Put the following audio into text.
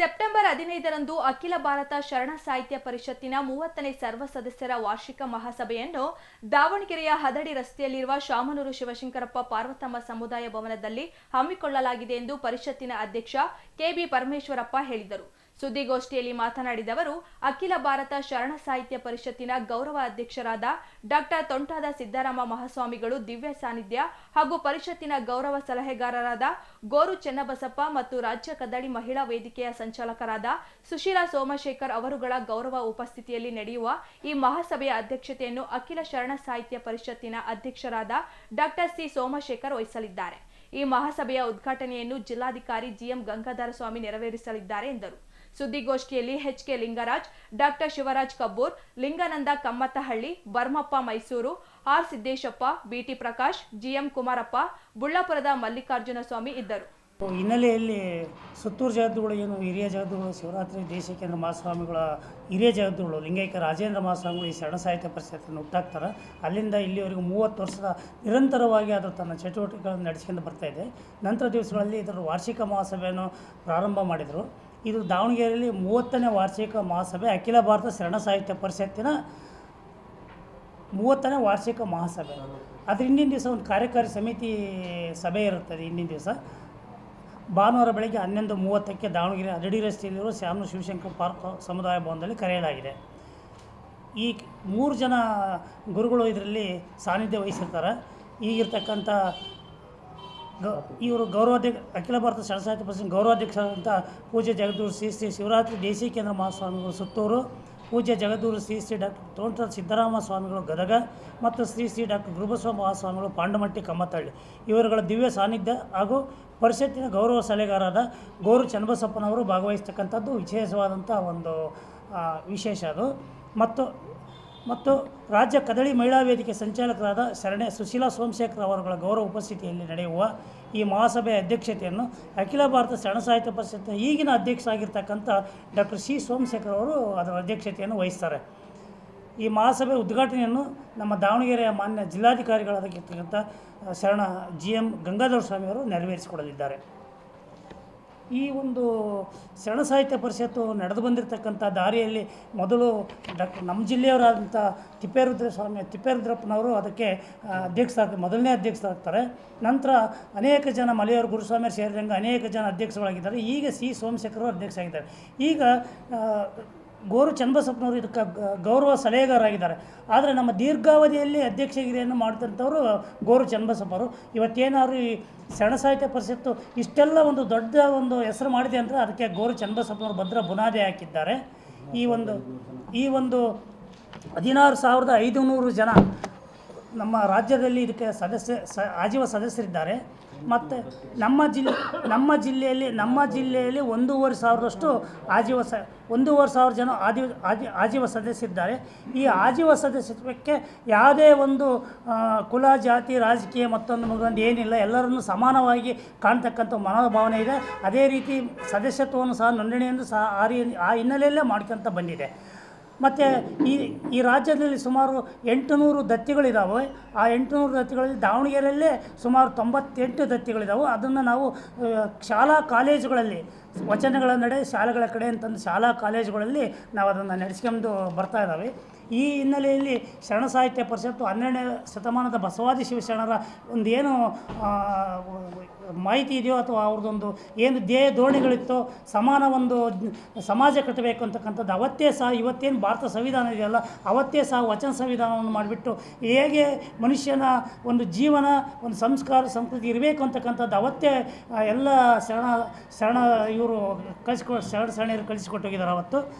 September ಹದಿನೈದರಂದು ಅಖಿಲ ಭಾರತ ಶರಣ ಸಾಹಿತ್ಯ ಪರಿಷತ್ತಿನ ಮೂವತ್ತನೇ ಸರ್ವ ಸದಸ್ಯರ ವಾರ್ಷಿಕ ಮಹಾಸಭೆಯನ್ನು ದಾವಣಗೆರೆಯ ಹದಡಿ ರಸ್ತೆಯಲ್ಲಿರುವ ಶಾಮನೂರು ಶಿವಶಂಕರಪ್ಪ ಪಾರ್ವತಮ್ಮ ಸಮುದಾಯ ಭವನದಲ್ಲಿ ಹಮ್ಮಿಕೊಳ್ಳಲಾಗಿದೆ ಎಂದು ಪರಿಷತ್ತಿನ ಅಧ್ಯಕ್ಷ ಕೆಬಿ ಪರಮೇಶ್ವರಪ್ಪ ಹೇಳಿದರು. ಸುದ್ದಿಗೋಷ್ಠಿಯಲ್ಲಿ ಮಾತನಾಡಿದ ಅವರು, ಅಖಿಲ ಭಾರತ ಶರಣ ಸಾಹಿತ್ಯ ಪರಿಷತ್ತಿನ ಗೌರವ ಅಧ್ಯಕ್ಷರಾದ ಡಾಕ್ಟರ್ ತೊಂಟಾದ ಸಿದ್ದರಾಮ ಮಹಾಸ್ವಾಮಿಗಳು ದಿವ್ಯ ಸಾನ್ನಿಧ್ಯ ಹಾಗೂ ಪರಿಷತ್ತಿನ ಗೌರವ ಸಲಹೆಗಾರರಾದ ಗೋರು ಚೆನ್ನಬಸಪ್ಪ ಮತ್ತು ರಾಜ್ಯ ಕದಳಿ ಮಹಿಳಾ ವೇದಿಕೆಯ ಸಂಚಾಲಕರಾದ ಸುಶೀಲಾ ಸೋಮಶೇಖರ್ ಅವರುಗಳ ಗೌರವ ಉಪಸ್ಥಿತಿಯಲ್ಲಿ ನಡೆಯುವ ಈ ಮಹಾಸಭೆಯ ಅಧ್ಯಕ್ಷತೆಯನ್ನು ಅಖಿಲ ಶರಣ ಸಾಹಿತ್ಯ ಪರಿಷತ್ತಿನ ಅಧ್ಯಕ್ಷರಾದ ಡಾಕ್ಟರ್ ಸಿ. ಸೋಮಶೇಖರ್ ವಹಿಸಲಿದ್ದಾರೆ. ಈ ಮಹಾಸಭೆಯ ಉದ್ಘಾಟನೆಯನ್ನು ಜಿಲ್ಲಾಧಿಕಾರಿ ಜಿಎಂ ಗಂಗಾಧರ ಸ್ವಾಮಿ ನೆರವೇರಿಸಲಿದ್ದಾರೆ ಎಂದರು. ಸುದ್ದಿಗೋಷ್ಠಿಯಲ್ಲಿ H K Lingaraj, doctor Shivaraj Kabbur, Linganand Kammattahalli, Barmappa Mysore, R Siddeshappa, B T Prakash, G M Kumarappa, ಬುಳ್ಳಾಪುರದ Mallikarjuna Swami ಇದ್ದರು ಹಿನ್ನೆಲೆಯಲ್ಲಿ ಸುತ್ತೂರು ಜಾತಿಗಳು ಏನು ಹಿರಿಯ ಜಾತಿಗಳು ಶಿವರಾತ್ರಿ ದೇಶಕೇಂದ್ರ ಮಹಾಸ್ವಾಮಿಗಳ ಹಿರಿಯ ಜಾತಿಗಳು ಲಿಂಗೈಕ್ಯ ರಾಜೇಂದ್ರ ಮಹಾಸ್ವಾಮಿಗಳು ಈ ಶರಣ ಸಾಹಿತ್ಯ ಪರಿಷತ್ತನ್ನು ಹುಟ್ಟಾಕ್ತಾರೆ. ಅಲ್ಲಿಂದ ಇಲ್ಲಿವರೆಗೂ ಮೂವತ್ತು ವರ್ಷದ ನಿರಂತರವಾಗಿ ಅದು ತನ್ನ ಚಟುವಟಿಕೆಗಳನ್ನು ನಡೆಸಿಕೊಂಡು ಬರ್ತಾ ಇದೆ. ನಂತರ ದಿವಸಗಳಲ್ಲಿ ಇದರ ವಾರ್ಷಿಕ ಮಹಾಸಭೆಯನ್ನು ಪ್ರಾರಂಭ ಮಾಡಿದರು. ಇದು ದಾವಣಗೆರೆಯಲ್ಲಿ ಮೂವತ್ತನೇ ವಾರ್ಷಿಕ ಮಹಾಸಭೆ, ಅಖಿಲ ಭಾರತ ಶರಣ ಸಾಹಿತ್ಯ ಪರಿಷತ್ತಿನ ಮೂವತ್ತನೇ ವಾರ್ಷಿಕ ಮಹಾಸಭೆ. ಅದ್ರ ಹಿಂದಿನ ದಿವಸ ಒಂದು ಕಾರ್ಯಕಾರಿ ಸಮಿತಿ ಸಭೆ ಇರುತ್ತದೆ ಹಿಂದಿನ ದಿವಸ. ಭಾನುವಾರ ಬೆಳಗ್ಗೆ ಹನ್ನೊಂದು ಮೂವತ್ತಕ್ಕೆ ದಾವಣಗೆರೆ ಅರಡಿ ರಸ್ತೆಯಲ್ಲಿರುವ ಶ್ಯಾಮನು ಶಿವಶಂಕರ್ ಪಾರ್ಕ್ ಸಮುದಾಯ ಭವನದಲ್ಲಿ ಕರೆಯಲಾಗಿದೆ. ಈ ಮೂರು ಜನ ಗುರುಗಳು ಇದರಲ್ಲಿ ಸಾನ್ನಿಧ್ಯ ವಹಿಸಿರ್ತಾರೆ. ಈಗಿರ್ತಕ್ಕಂಥ ಇವರು ಗೌರವಾಧ್ಯಕ್ಷ, ಅಖಿಲ ಭಾರತ ಸಣ್ಣ ಸಾಹಿತ್ಯ ಪರಿಷತ್ ಗೌರವಾಧ್ಯಕ್ಷರಾದಂಥ ಪೂಜ್ಯ ಜಗದೂರು ಶ್ರೀ ಶ್ರೀ ಶಿವರಾತ್ರಿ ದೇಶಿಕೇಂದ್ರ ಮಹಾಸ್ವಾಮಿಗಳು ಸುತ್ತೂರು, ಪೂಜ್ಯ ಜಗದೂರು ಶ್ರೀ ಶ್ರೀ ಡಾಕ್ಟರ್ ತೋಂಟ ಸಿದ್ದರಾಮ ಸ್ವಾಮಿಗಳು ಗದಗ ಮತ್ತು ಶ್ರೀ ಶ್ರೀ ಡಾಕ್ಟರ್ ಗುರುಬಸ್ವಾಮಿ ಮಹಾಸ್ವಾಮಿಗಳು ಪಾಂಡಮಟ್ಟಿ ಕಮ್ಮತ್ತಳ್ಳಿ ಇವರುಗಳ ದಿವ್ಯ ಸಾನ್ನಿಧ್ಯ ಹಾಗೂ ಪರಿಷತ್ತಿನ ಗೌರವ ಸಲಹೆಗಾರರಾದ ಗೋರು ಚನ್ನಬಸಪ್ಪನವರು ಭಾಗವಹಿಸ್ತಕ್ಕಂಥದ್ದು ವಿಶೇಷವಾದಂಥ ಒಂದು ವಿಶೇಷ ಅದು. ಮತ್ತು ಮತ್ತು ರಾಜ್ಯ ಕದಳಿ ಮಹಿಳಾ ವೇದಿಕೆ ಸಂಚಾಲಕರಾದ ಶರಣೆ ಸುಶೀಲಾ ಸೋಮಶೇಖರ್ ಅವರುಗಳ ಗೌರವ ಉಪಸ್ಥಿತಿಯಲ್ಲಿ ನಡೆಯುವ ಈ ಮಹಾಸಭೆಯ ಅಧ್ಯಕ್ಷತೆಯನ್ನು ಅಖಿಲ ಭಾರತ ಶರಣ ಸಾಹಿತ್ಯ ಪರಿಷತ್ತಿನ ಈಗಿನ ಅಧ್ಯಕ್ಷ ಆಗಿರ್ತಕ್ಕಂಥ ಡಾಕ್ಟರ್ ಸಿ ಸೋಮಶೇಖರ್ ಅವರು ಅದರ ಅಧ್ಯಕ್ಷತೆಯನ್ನು ವಹಿಸ್ತಾರೆ. ಈ ಮಹಾಸಭೆ ಉದ್ಘಾಟನೆಯನ್ನು ನಮ್ಮ ದಾವಣಗೆರೆಯ ಮಾನ್ಯ ಜಿಲ್ಲಾಧಿಕಾರಿಗಳಾಗಿರ್ತಕ್ಕಂಥ ಶರಣ ಜಿ ಎಂ ಗಂಗಾಧರ ಸ್ವಾಮಿಯವರು ನೆರವೇರಿಸಿಕೊಡಲಿದ್ದಾರೆ. ಈ ಒಂದು ಶರಣ ಸಾಹಿತ್ಯ ಪರಿಷತ್ತು ನಡೆದು ಬಂದಿರತಕ್ಕಂಥ ದಾರಿಯಲ್ಲಿ ಮೊದಲು ಡಾಕ್ಟರ್ ನಮ್ಮ ಜಿಲ್ಲೆಯವರಾದಂಥ ತಿಪ್ಪೇರುದ್ರ ಸ್ವಾಮಿ ತಿಪ್ಪೇರುದ್ರಪ್ಪನವರು ಅದಕ್ಕೆ ಅಧ್ಯಕ್ಷ ಅಧ್ಯಕ್ಷರಾಗ್ತಾರೆ ಮೊದಲನೇ ಅಧ್ಯಕ್ಷರಾಗ್ತಾರೆ. ನಂತರ ಅನೇಕ ಜನ ಮಲೆಯವರು ಗುರುಸ್ವಾಮಿ ಸೇರಿದಂಗೆ ಅನೇಕ ಜನ ಅಧ್ಯಕ್ಷರಾಗಿದ್ದಾರೆ ಈಗ ಸಿ ಸೋಮಶೇಖರವರು ಅಧ್ಯಕ್ಷರಾಗಿದ್ದಾರೆ. ಈಗ ಗೋರು ಚನ್ನಬಸಪ್ಪನವರು ಇದಕ್ಕೆ ಗೌರವ ಸಲಹೆಗಾರರಾಗಿದ್ದಾರೆ. ಆದರೆ ನಮ್ಮ ದೀರ್ಘಾವಧಿಯಲ್ಲಿ ಅಧ್ಯಕ್ಷಗಿರಿಯನ್ನು ಮಾಡಿದಂಥವರು ಗೋರು ಚನ್ನಬಸಪ್ಪರು ಇವತ್ತೇನಾದ್ರು ಈ ಶರಣ ಸಾಹಿತ್ಯ ಪರಿಷತ್ತು ಇಷ್ಟೆಲ್ಲ ಒಂದು ದೊಡ್ಡ ಒಂದು ಹೆಸರು ಮಾಡಿದೆ ಅಂದರೆ ಅದಕ್ಕೆ ಗೋರು ಚನ್ನಬಸಪ್ಪನವರು ಭದ್ರ ಬುನಾದಿ ಹಾಕಿದ್ದಾರೆ. ಈ ಒಂದು ಈ ಒಂದು ಹದಿನಾರು ಸಾವಿರದ ಐದುನೂರು ಜನ ನಮ್ಮ ರಾಜ್ಯದಲ್ಲಿ ಇದಕ್ಕೆ ಸದಸ್ಯ, ಸ, ಆಜೀವ ಸದಸ್ಯರಿದ್ದಾರೆ. ಮತ್ತು ನಮ್ಮ ಜಿಲ್ಲೆ ನಮ್ಮ ಜಿಲ್ಲೆಯಲ್ಲಿ ನಮ್ಮ ಜಿಲ್ಲೆಯಲ್ಲಿ ಒಂದೂವರೆ ಸಾವಿರದಷ್ಟು ಆಜೀವ ಸ, ಒಂದೂವರೆ ಸಾವಿರ ಜನ ಆದಿ, ಆಜಿ, ಆಜೀವ ಸದಸ್ಯರಿದ್ದಾರೆ. ಈ ಆಜೀವ ಸದಸ್ಯತ್ವಕ್ಕೆ ಯಾವುದೇ ಒಂದು ಕುಲ, ಜಾತಿ, ರಾಜಕೀಯ ಮತ್ತೊಂದು ಮಗದೊಂದು ಏನಿಲ್ಲ. ಎಲ್ಲರನ್ನು ಸಮಾನವಾಗಿ ಕಾಣ್ತಕ್ಕಂಥ ಮನೋಭಾವನೆ ಇದೆ. ಅದೇ ರೀತಿ ಸದಸ್ಯತ್ವವನ್ನು ಸಹ ನೋಂದಣಿಯನ್ನು ಸಹ ಆ ರೀ, ಆ ಹಿನ್ನೆಲೆಯಲ್ಲೇ ಮಾಡ್ಕೊತ ಬಂದಿದೆ. ಮತ್ತು ಈ ಈ ರಾಜ್ಯದಲ್ಲಿ ಸುಮಾರು ಎಂಟುನೂರು ದತ್ತಿಗಳಿದ್ದಾವೆ ಆ ಎಂಟುನೂರು ದತ್ತಿಗಳಲ್ಲಿ ದಾವಣಗೆರೆಯಲ್ಲೇ ಸುಮಾರು ತೊಂಬತ್ತೆಂಟು ದತ್ತಿಗಳಿದ್ದಾವೆ ಅದನ್ನು ನಾವು ಶಾಲಾ ಕಾಲೇಜುಗಳಲ್ಲಿ, ವಚನಗಳ ನಡೆ ಶಾಲೆಗಳ ಕಡೆ ಅಂತಂದು ಶಾಲಾ ಕಾಲೇಜುಗಳಲ್ಲಿ ನಾವು ಅದನ್ನು ನಡೆಸ್ಕೊಂಡು ಬರ್ತಾ ಇದ್ದಾವೆ. ಈ ಹಿನ್ನೆಲೆಯಲ್ಲಿ ಶರಣ ಸಾಹಿತ್ಯ ಪರಿಷತ್ತು ಹನ್ನೆರಡನೇ ಶತಮಾನದ ಬಸವಾದಿ ಶಿವಶರಣರ ಒಂದು ಏನು ಮಾಹಿತಿ ಇದೆಯೋ ಅಥವಾ ಅವ್ರದ್ದೊಂದು ಏನು ಧ್ಯೇಯ ಧೋರಣೆಗಳಿತ್ತೋ, ಸಮಾನ ಒಂದು ಸಮಾಜ ಕಟ್ಟಬೇಕು ಅಂತಕ್ಕಂಥದ್ದು, ಅವತ್ತೇ ಸಹ ಇವತ್ತೇನು ಭಾರತ ಸಂವಿಧಾನ ಇದೆಯಲ್ಲ, ಅವತ್ತೇ ಸಹ ವಚನ ಸಂವಿಧಾನವನ್ನು ಮಾಡಿಬಿಟ್ಟು ಹೇಗೆ ಮನುಷ್ಯನ ಒಂದು ಜೀವನ, ಒಂದು ಸಂಸ್ಕಾರ, ಸಂಸ್ಕೃತಿ ಇರಬೇಕು ಅಂತಕ್ಕಂಥದ್ದು ಅವತ್ತೇ ಎಲ್ಲ ಶರಣ ಶರಣ ಇವರು ಕಳಿಸ್ಕೊ, ಶರಣ, ಶರಣರು ಕಳಿಸಿಕೊಟ್ಟೋಗಿದ್ದಾರೆ ಅವತ್ತು.